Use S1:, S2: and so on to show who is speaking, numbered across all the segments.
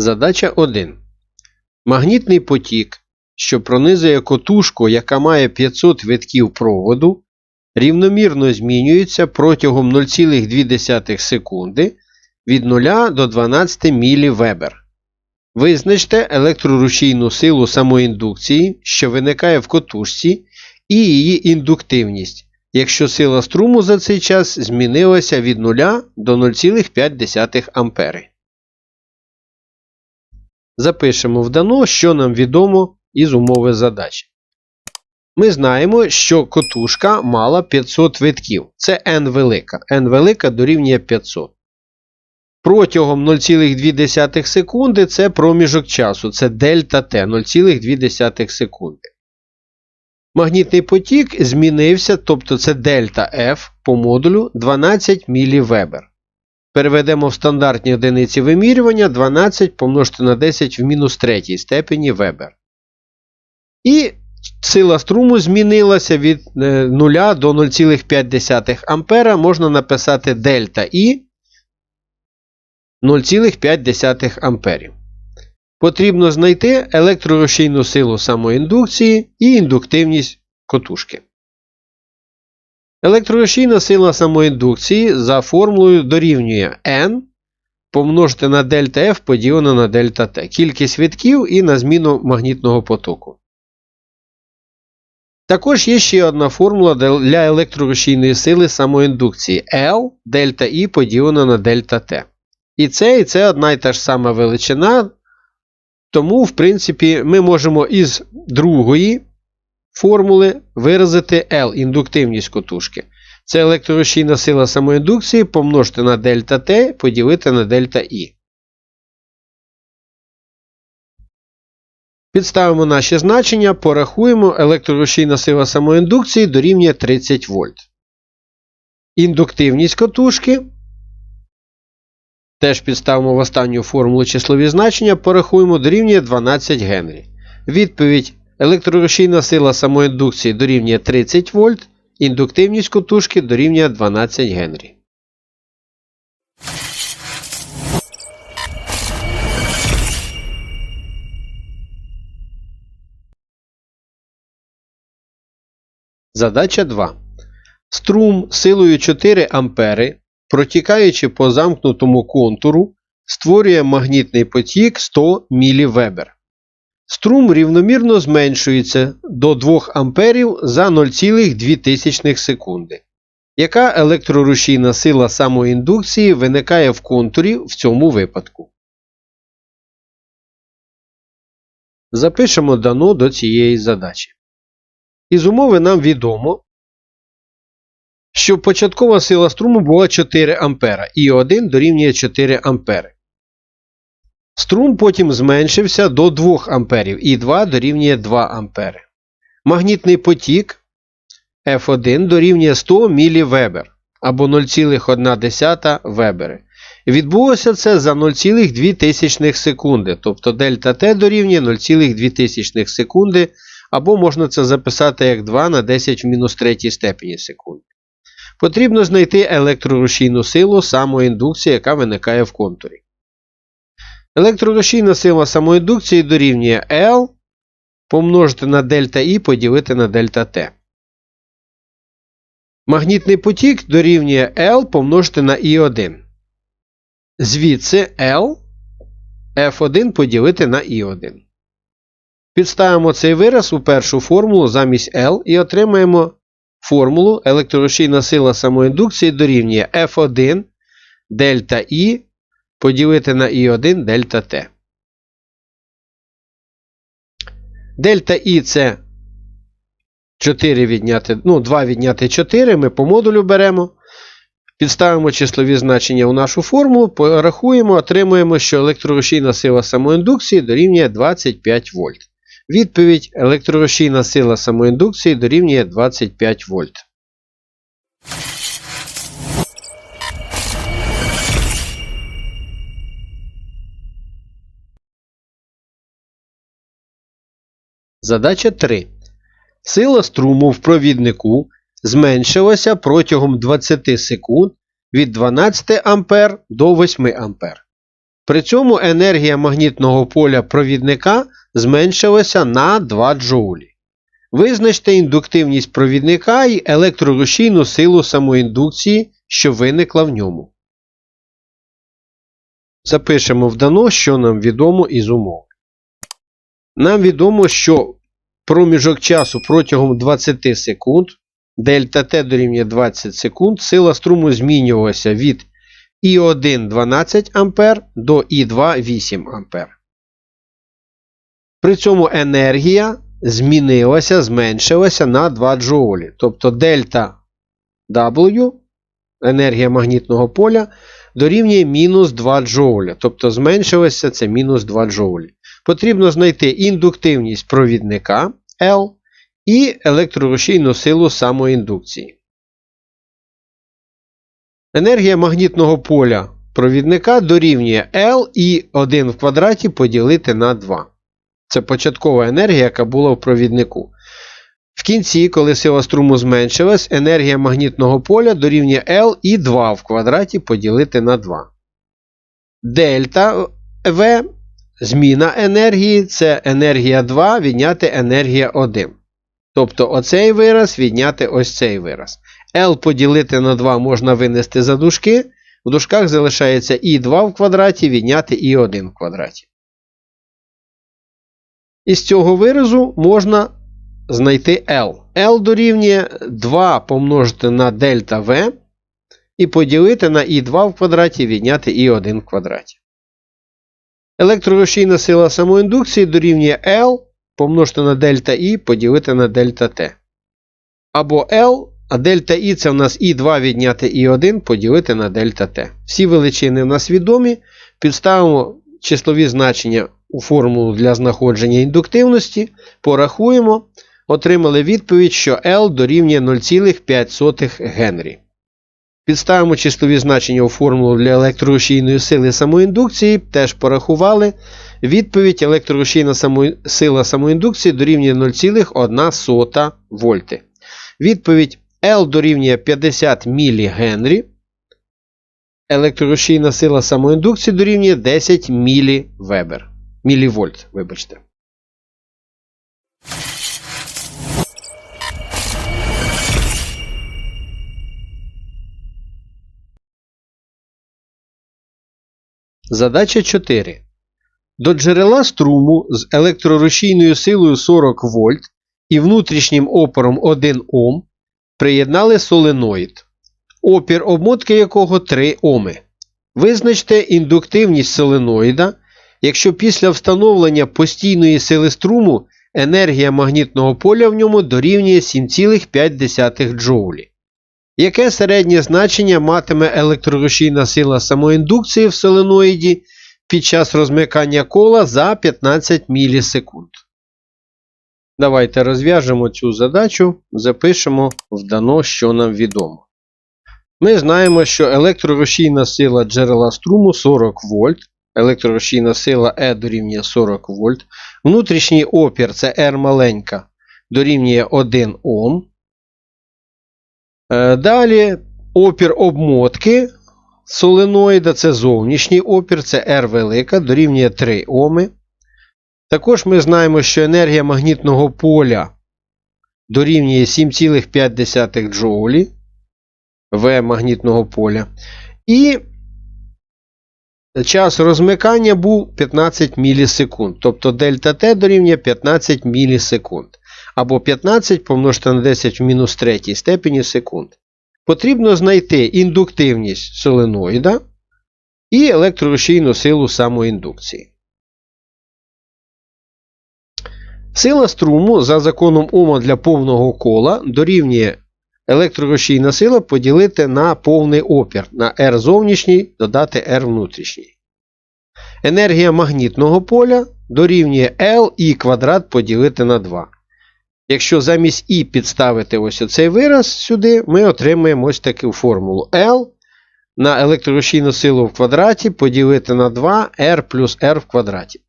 S1: Задача 1. Магнітний потік, що пронизує котушку, яка має 500 витків проводу, рівномірно змінюється протягом 0,2 секунди від 0 до 12 мВ. Визначте електрорушійну силу самоіндукції, що виникає в котушці, і її індуктивність, якщо сила струму за цей час змінилася від 0 до 0,5 А. Запишемо в дано, що нам відомо із умови задачі. Ми знаємо, що котушка мала 500 витків. Це n велика. n велика дорівнює 500. Протягом 0,2 секунди це проміжок часу. Це дельта Т 0,2 секунди. Магнітний потік змінився, тобто це дельта F по модулю 12 мВ. Переведемо в стандартні одиниці вимірювання 12 помножити на 10 в мінус третій степені Вебер. І сила струму змінилася від 0 до 0,5 А. Можна написати дельта І 0,5 амперів. Потрібно знайти електрорушійну силу самоіндукції і індуктивність котушки. Електрорушійна сила самоіндукції за формулою дорівнює N помножити на дельта F поділено на дельта T. Кількість витків і на зміну магнітного потоку. Також є ще одна формула для електрорушійної сили самоіндукції L дельта І поділено на дельта T. І це і це одна і та ж сама величина. Тому, в принципі, ми можемо із другої формули виразити L індуктивність котушки. Це електрорушійна сила самоіндукції помножити на дельта Т поділити на дельта І. Підставимо наші значення, порахуємо, електрорушійна сила самоіндукції дорівнює 30 вольт. Індуктивність котушки. Теж підставимо в останню формулу числові значення, порахуємо дорівнює 12 Генрі. Відповідь: електрорушійна сила самоіндукції дорівнює 30 вольт, індуктивність котушки дорівнює 12 Генрі. Задача 2. Струм силою 4 ампери протікаючи по замкнутому контуру, створює магнітний потік 100 мВ. Струм рівномірно зменшується до 2 А за 0,2 секунди. Яка електрорушійна сила самоіндукції виникає в контурі в цьому випадку? Запишемо дано до цієї задачі. Із умови нам відомо, що початкова сила струму була 4 А, і 1 дорівнює 4 А. Струм потім зменшився до 2 А, і 2 дорівнює 2 А. Магнітний потік F1 дорівнює 100 мВ або 0,1 Вебери. Відбулося це за 0,2 секунди, тобто дельта Т дорівнює 0,2 секунди, або можна це записати як 2 на 10 в мінус 3 степені секунди. Потрібно знайти електрорушійну силу самоіндукції, яка виникає в контурі. Електрорушійна сила самоіндукції дорівнює L помножити на дельта І поділити на дельта Т. Магнітний потік дорівнює L помножити на І1. Звідси L F1 поділити на І1. Підставимо цей вираз у першу формулу замість L і отримаємо формулу електрорушійна сила самоіндукції дорівнює F1 дельта І поділити на І1 дельта Т. Дельта І це 4 відняти, ну, 2 відняти 4. Ми по модулю беремо. Підставимо числові значення у нашу формулу, порахуємо, отримуємо, що електрорушійна сила самоіндукції дорівнює 25 вольт. Відповідь електрорушійна сила самоіндукції дорівнює 25 вольт. Задача 3. Сила струму в провіднику зменшилася протягом 20 секунд від 12 А до 8 А. При цьому енергія магнітного поля провідника зменшилася на 2 джоулі. Визначте індуктивність провідника і електрорушійну силу самоіндукції, що виникла в ньому. Запишемо в дано, що нам відомо із умов. Нам відомо, що проміжок часу протягом 20 секунд, дельта Т дорівнює 20 секунд, сила струму змінювалася від І1 12 А до І2 8 А. При цьому енергія змінилася, зменшилася на 2 джоулі. Тобто дельта W, енергія магнітного поля, дорівнює мінус 2 джоуля. Тобто зменшилося це мінус 2 джоулі. Потрібно знайти індуктивність провідника L і електрорушійну силу самоіндукції. Енергія магнітного поля провідника дорівнює L і 1 в квадраті поділити на 2. Це початкова енергія, яка була в провіднику. В кінці, коли сила струму зменшилась, енергія магнітного поля дорівнює L і 2 в квадраті поділити на 2. Дельта В зміна енергії це енергія 2 відняти енергія 1. Тобто оцей вираз відняти ось цей вираз. L поділити на 2 можна винести за дужки. В дужках залишається І2 в квадраті відняти І1 в квадраті. Із цього виразу можна знайти L. L дорівнює 2 помножити на дельта V і поділити на І2 в квадраті відняти І1 в квадраті. Електрорушійна сила самоіндукції дорівнює L помножити на дельта І поділити на дельта T. Або L, а дельта І це в нас І2 відняти І1 поділити на дельта T. Всі величини в нас відомі. Підставимо числові значення у формулу для знаходження індуктивності, порахуємо, отримали відповідь, що L дорівнює 0,5 Генрі. Підставимо числові значення у формулу для електрорушійної сили самоіндукції, теж порахували. Відповідь електрорушійна само... сила самоіндукції дорівнює 0,1 вольти. Відповідь L дорівнює 50 мілігенрі. Електрорушійна сила самоіндукції дорівнює 10 мілівебер. Мілівольт, вибачте. Задача 4. До джерела струму з електрорушійною силою 40 вольт і внутрішнім опором 1 Ом приєднали соленоїд, опір обмотки якого 3 Оми. Визначте індуктивність соленоїда, якщо після встановлення постійної сили струму енергія магнітного поля в ньому дорівнює 7,5 джоулі. Яке середнє значення матиме електрорушійна сила самоіндукції в соленоїді під час розмикання кола за 15 мілісекунд? Давайте розв'яжемо цю задачу, запишемо в дано, що нам відомо. Ми знаємо, що електрорушійна сила джерела струму 40 вольт. Електрорушійна сила E дорівнює 40 вольт. Внутрішній опір це R маленька дорівнює 1 Ом. Е, Далі опір обмотки соленоїда це зовнішній опір, це R велика, дорівнює 3 Оми. Також ми знаємо, що енергія магнітного поля дорівнює 7,5 джоулі В магнітного поля. І час розмикання був 15 мілісекунд. Тобто дельта Т дорівнює 15 мілісекунд. Або 15 помножити на 10 в мінус 3 степені секунд. Потрібно знайти індуктивність соленоїда і електрорушійну силу самоіндукції. Сила струму за законом Ома для повного кола дорівнює електрорушійна сила поділити на повний опір на R зовнішній додати R внутрішній. Енергія магнітного поля дорівнює L і квадрат поділити на 2. Якщо замість І підставити ось оцей вираз сюди, ми отримаємо ось таку формулу L на електрорушійну силу в квадраті поділити на 2 R плюс R в квадраті.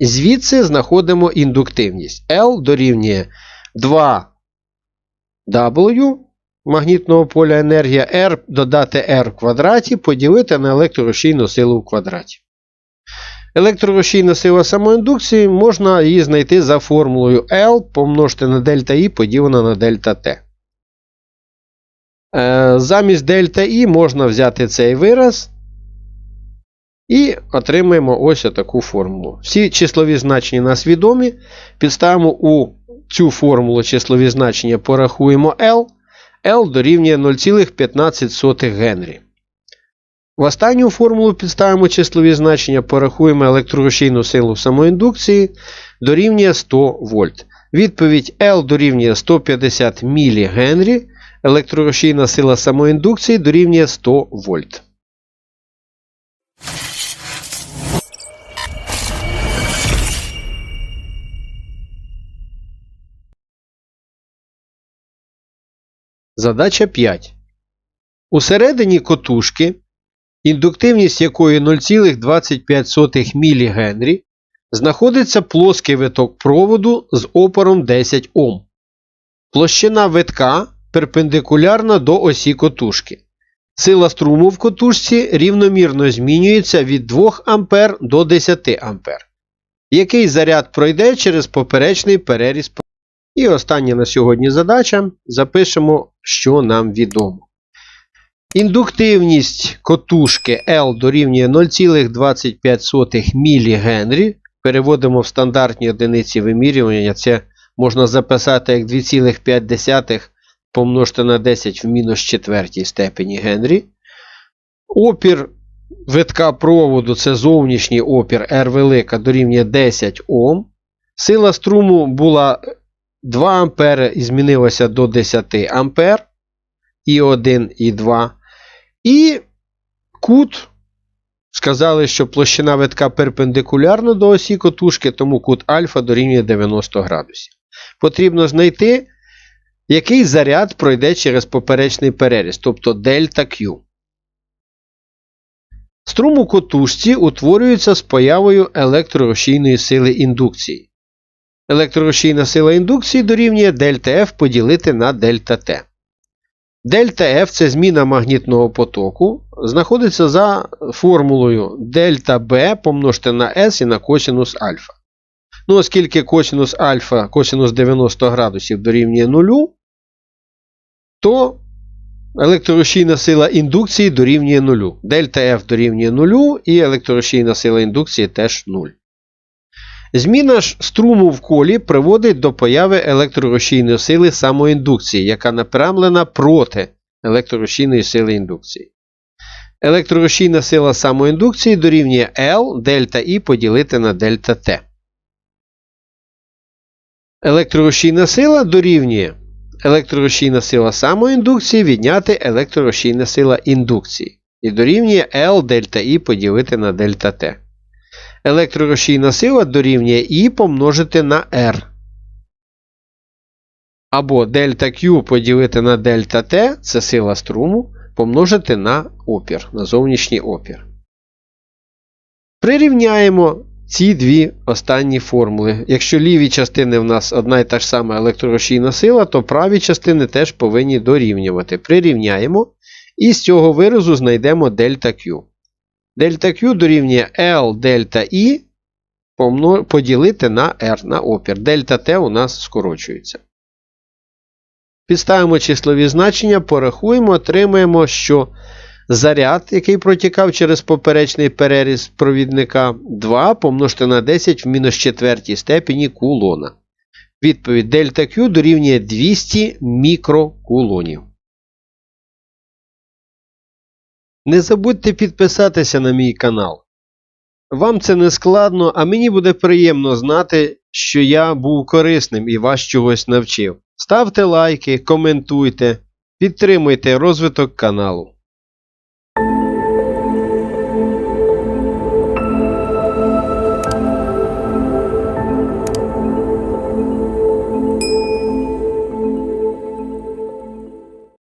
S1: Звідси знаходимо індуктивність. L дорівнює 2W магнітного поля енергія R додати R в квадраті поділити на електрорушійну силу в квадраті. Електрорушійна сила самоіндукції можна її знайти за формулою L помножити на дельта І поділено на дельта T. Е, Замість дельта І можна взяти цей вираз і отримаємо ось таку формулу. Всі числові значення нас відомі. Підставимо у цю формулу числові значення, порахуємо L. L дорівнює 0,15 Генрі. В останню формулу підставимо числові значення, порахуємо електрорушійну силу самоіндукції, дорівнює 100 вольт. Відповідь L дорівнює 150 мілігенрі, електрорушійна сила самоіндукції дорівнює 100 вольт. Задача 5. Усередині котушки, індуктивність якої 0,25 мілігенрі, знаходиться плоский виток проводу з опором 10 Ом. Площина витка перпендикулярна до осі котушки. Сила струму в котушці рівномірно змінюється від 2 А до 10 А. Який заряд пройде через поперечний переріз і остання на сьогодні задача. Запишемо, що нам відомо. Індуктивність котушки L дорівнює 0,25 мілігенрі. Переводимо в стандартні одиниці вимірювання. Це можна записати як 2,5 помножити на 10 в мінус четвертій степені Генрі. Опір витка проводу це зовнішній опір R велика дорівнює 10 Ом. Сила струму була 2 А і змінилося до 10 А. І 1, і 2. І кут. Сказали, що площина витка перпендикулярна до осі котушки, тому кут альфа дорівнює 90 градусів. Потрібно знайти, який заряд пройде через поперечний переріз, тобто дельта Q. Струм у котушці утворюється з появою електрорушійної сили індукції. Електрорушійна сила індукції дорівнює дельта F поділити на дельта T. Дельта F це зміна магнітного потоку, знаходиться за формулою дельта B помножити на S і на косинус альфа. Ну, оскільки косинус альфа, косинус 90 градусів дорівнює 0, то електрорушійна сила індукції дорівнює 0. Дельта F дорівнює 0 і електрорушійна сила індукції теж 0. Зміна ж струму в колі приводить до появи електрорушійної сили самоіндукції, яка направлена проти електрорушійної сили індукції. Електрорушійна сила самоіндукції дорівнює L дельта І поділити на дельта T. Електрорушійна сила дорівнює електрорушійна сила самоіндукції відняти електрорушійна сила індукції. І дорівнює L дельта І поділити на дельта T. Електрорушійна сила дорівнює І помножити на R. Або дельта Q поділити на дельта T це сила струму, помножити на опір, на зовнішній опір. Прирівняємо ці дві останні формули. Якщо ліві частини в нас одна і та ж сама електрорушійна сила, то праві частини теж повинні дорівнювати. Прирівняємо. І з цього виразу знайдемо дельта Q. Дельта Q дорівнює L дельта І поділити на R на опір. Дельта T у нас скорочується. Підставимо числові значення, порахуємо, отримаємо, що заряд, який протікав через поперечний переріз провідника 2 помножити на 10 в мінус четвертій степені кулона. Відповідь дельта Q дорівнює 200 мікрокулонів. Не забудьте підписатися на мій канал. Вам це не складно, а мені буде приємно знати, що я був корисним і вас чогось навчив. Ставте лайки, коментуйте, підтримуйте розвиток каналу.